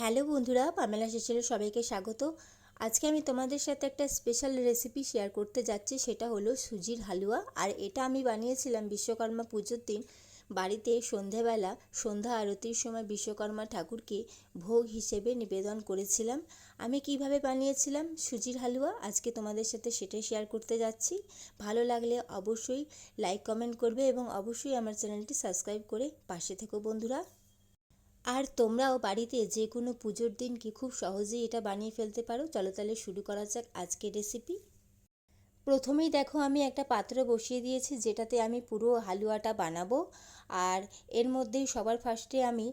Hello বন্ধুরা, Pamela শেষেলে সবাইকে স্বাগত। আজকে আমি তোমাদের সাথে একটা স্পেশাল রেসিপি শেয়ার করতে যাচ্ছি, সেটা হলো সুজির হালুয়া। আর এটা আমি বানিয়েছিলাম বিশ্বকর্মা পুজোর দিন। বাড়িতে সন্ধেবেলা সন্ধ্যা আরতির সময় বিশ্বকর্মা ঠাকুরকে ভোগ হিসেবে নিবেদন করেছিলাম। আমি কীভাবে বানিয়েছিলাম সুজির হালুয়া, আজকে তোমাদের সাথে সেটাই শেয়ার করতে যাচ্ছি। ভালো লাগলে অবশ্যই লাইক কমেন্ট করবে এবং অবশ্যই আমার চ্যানেলটি সাবস্ক্রাইব করে পাশে থেকো বন্ধুরা। আর তোমরাও বাড়িতে যে কোনো পুজোর দিন কি খুব সহজেই এটা বানিয়ে ফেলতে পারো? চলো তাহলে শুরু করা যাক আজকের রেসিপি প্রথমেই দেখো, আমি একটা পাত্র বসিয়ে দিয়েছি, যেটাতে আমি পুরো হালুয়াটা বানাবো। আর এর মধ্যেই সবার ফার্স্টে আমি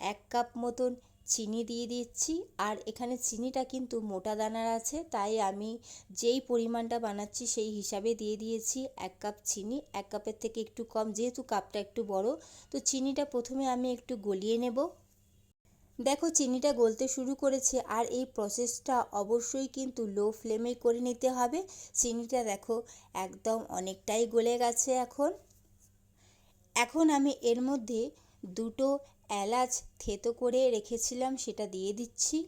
এক কাপ মতন চিনি দিয়ে দিচ্ছি। আর এখানে চিনিটা কিন্তু মোটা দানার আছে, তাই আমি যেই পরিমাণটা বানাচ্ছি সেই হিসাবে দিয়ে দিয়েছি এক কাপ চিনি। এক কাপের থেকে একটু কম, যেহেতু কাপটা একটু বড়, তো চিনিটা প্রথমে আমি একটু গলিয়ে নেব। দেখো চিনিটা গলতে শুরু করেছে, আর এই প্রসেসটা অবশ্যই কিন্তু লো ফ্লেমে করে নিতে হবে। চিনিটা দেখো একদম অনেকটাই গলে গেছে এখন। এখন আমি এর মধ্যে দুটো এলাচ থেতো করে রেখেছিলাম, সেটা দিয়ে দিচ্ছি।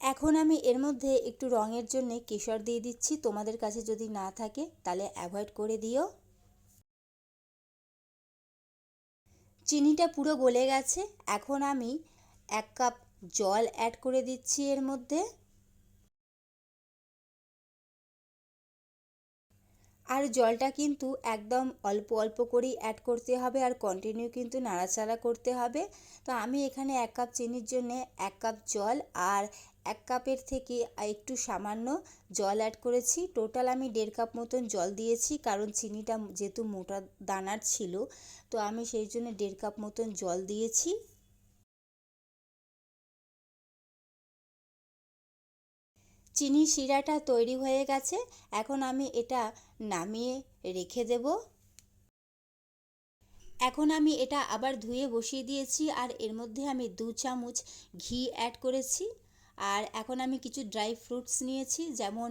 এখন আমি এর মধ্যে একটু রঙের জন্য কেশর দিয়ে দিচ্ছি। তোমাদের কাছে যদি না থাকে, তাহলে অ্যাভয়েড করে দিও। চিনিটা পুরো গলে গেছে। এখন আমি এক কাপ জল অ্যাড করে দিচ্ছি এর মধ্যে। আর জলটা কিন্তু একদম অল্প অল্প করেই অ্যাড করতে হবে আর কন্টিনিউ কিন্তু নাড়াচাড়া করতে হবে। তো আমি এখানে এক কাপ চিনির জন্য এক কাপ জল আর এক কাপের থেকে একটু সামান্য জল অ্যাড করেছি। টোটাল আমি দেড় কাপ মতন জল দিয়েছি কারণ চিনিটা যেহেতু মোটা দানার ছিল। তো আমি সেই জন্য দেড় কাপ মতন জল দিয়েছি। চিনি শিরাটা তৈরি হয়ে গেছে, এখন আমি এটা নামিয়ে রেখে দেব। এখন আমি এটা আবার ধুয়ে বসিয়ে দিয়েছি আর এর মধ্যে আমি দু চামচ ঘি অ্যাড করেছি। আর এখন আমি কিছু ড্রাই ফ্রুটস নিয়েছি, যেমন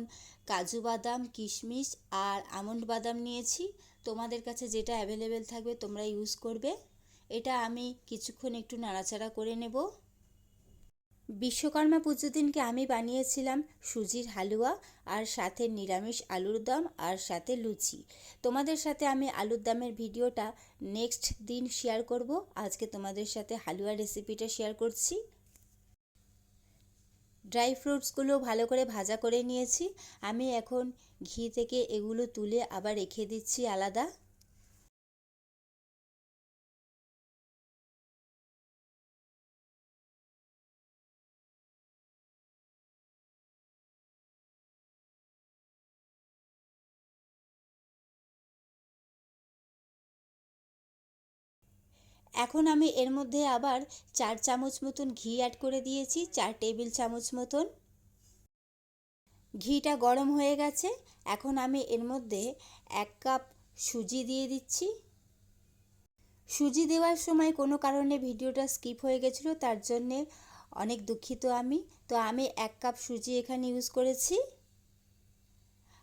কাজু বাদাম, কিশমিশ আর আমন্ড বাদাম নিয়েছি। তোমাদের কাছে যেটা অ্যাভেলেবেল থাকবে তোমরা ইউজ করবে। এটা আমি কিছুক্ষণ একটু নাড়াচাড়া করে নেব। বিশ্বকর্মা পুজোর দিনকে আমি বানিয়েছিলাম সুজির হালুয়া আর সাথে নিরামিষ আলুর দম আর সাথে লুচি। তোমাদের সাথে আমি আলুর দমের ভিডিওটা নেক্সট দিন শেয়ার করব। আজকে তোমাদের সাথে হালুয়া রেসিপিটা শেয়ার করছি। ড্রাই ফ্রুটসগুলো ভালো করে ভাজা করে নিয়েছি। আমি এখন ঘি থেকে এগুলো তুলে আবার রেখে দিচ্ছি আলাদা। এখন আমি এর মধ্যে আবার চার চামচ মতন ঘি অ্যাড করে দিয়েছি, চার টেবিল চামচ মতন। ঘিটা গরম হয়ে গেছে, এখন আমি এর মধ্যে এক কাপ সুজি দিয়ে দিচ্ছি। সুজি দেওয়ার সময় কোনো কারণে ভিডিওটা স্কিপ হয়ে গেছিল, তার জন্যে অনেক দুঃখিত আমি। তো আমি এক কাপ সুজি এখানে ইউজ করেছি।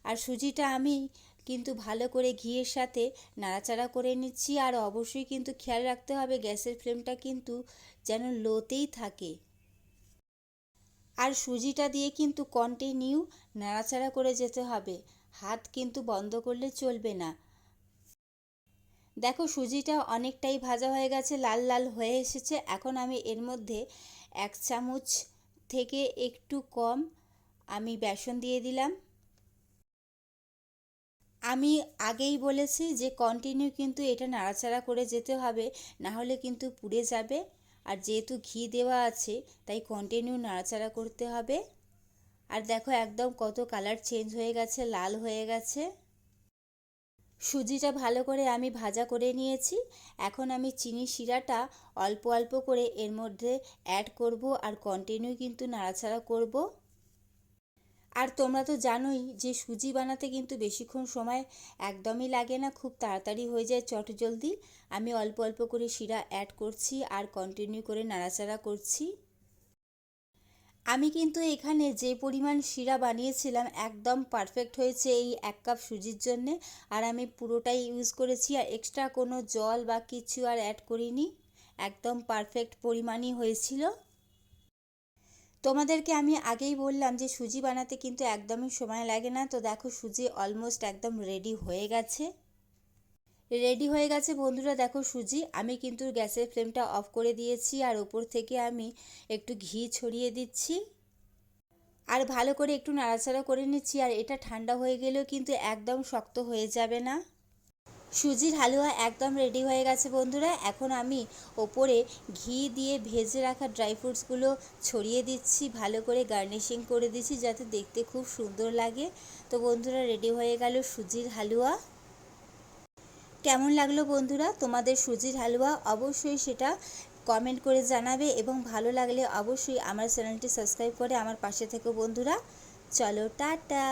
আর সুজিটা আমি কিন্তু ভালো করে ঘিয়ের সাথে নাড়াচাড়া করে নিচ্ছি। আর অবশ্যই কিন্তু খেয়াল রাখতে হবে, গ্যাসের ফ্লেমটা কিন্তু যেন লোতেই থাকে। আর সুজিটা দিয়ে কিন্তু কন্টিনিউ নাড়াচাড়া করে যেতে হবে। হাত কিন্তু বন্ধ করলে চলবে না। দেখো, সুজিটা অনেকটাই ভাজা হয়ে গেছে, লাল লাল হয়ে এসেছে। এখন আমি এর মধ্যে এক চামচ থেকে একটু কম আমি বেসন দিয়ে দিলাম। আমি আগেই বলেছি যে কন্টিনিউ কিন্তু এটা নাড়াচাড়া করে যেতে হবে না হলে কিন্তু পুড়ে যাবে। আর যেহেতু ঘি দেওয়া আছে, তাই কন্টিনিউ নাড়াচাড়া করতে হবে। আর দেখো একদম কত কালার চেঞ্জ হয়ে গেছে, লাল হয়ে গেছে। সুজিটা ভালো করে আমি ভাজা করে নিয়েছি। এখন আমি চিনি শিরাটা অল্প অল্প করে এর মধ্যে অ্যাড করব আর কন্টিনিউ কিন্তু নাড়াচাড়া করব। আর তোমরা তো জানোই যে সুজি বানাতে কিন্তু বেশিক্ষণ সময় একদমই লাগে না, খুব তাড়াতাড়ি হয়ে যায় চট জলদি। আমি অল্প অল্প করে শিরা অ্যাড করছি আর কন্টিনিউ করে নাড়াচাড়া করছি। আমি কিন্তু এখানে যে পরিমাণ শিরা বানিয়েছিলাম একদম পারফেক্ট হয়েছে এই এক কাপ সুজির জন্যে। আর আমি পুরোটাই ইউজ করেছি আর এক্সট্রা কোনো জল বা কিছু আর অ্যাড করিনি। একদম পারফেক্ট পরিমাণই হয়েছিল। তোমাদেরকে আমি আগেই বললাম যে সুজি বানাতে কিন্তু একদমই সময় লাগে না। তো দেখো সুজি অলমোস্ট একদম রেডি হয়ে গেছে। রেডি হয়ে গেছে বন্ধুরা, দেখো সুজি। আমি কিন্তু গ্যাসের ফ্লেমটা অফ করে দিয়েছি আর ওপর থেকে আমি একটু ঘি ছড়িয়ে দিচ্ছি। আর ভালো করে একটু নাড়াচাড়া করে নিচ্ছি আর এটা ঠান্ডা হয়ে গেলেও কিন্তু একদম শক্ত হয়ে যাবে না। সুজির হালুয়া একদম রেডি হয়ে গেছে বন্ধুরা। এখন আমি ওপরে ঘি দিয়ে ভেজে রাখা ড্রাই ফ্রুটসগুলো ছড়িয়ে দিচ্ছি, ভালো করে গার্নিশিং করে দিচ্ছি যাতে দেখতে খুব সুন্দর লাগে। তো বন্ধুরা রেডি হয়ে গেল সুজির হালুয়া। কেমন লাগল বন্ধুরা? তোমাদের সুজির হালুয়া অবশ্যই সেটা কমেন্ট করে জানাবে এবং ভালো লাগলে অবশ্যই আমার চ্যানেলটি সাবস্ক্রাইব করে আমার পাশে থেকো বন্ধুরা। চলো, টাটা!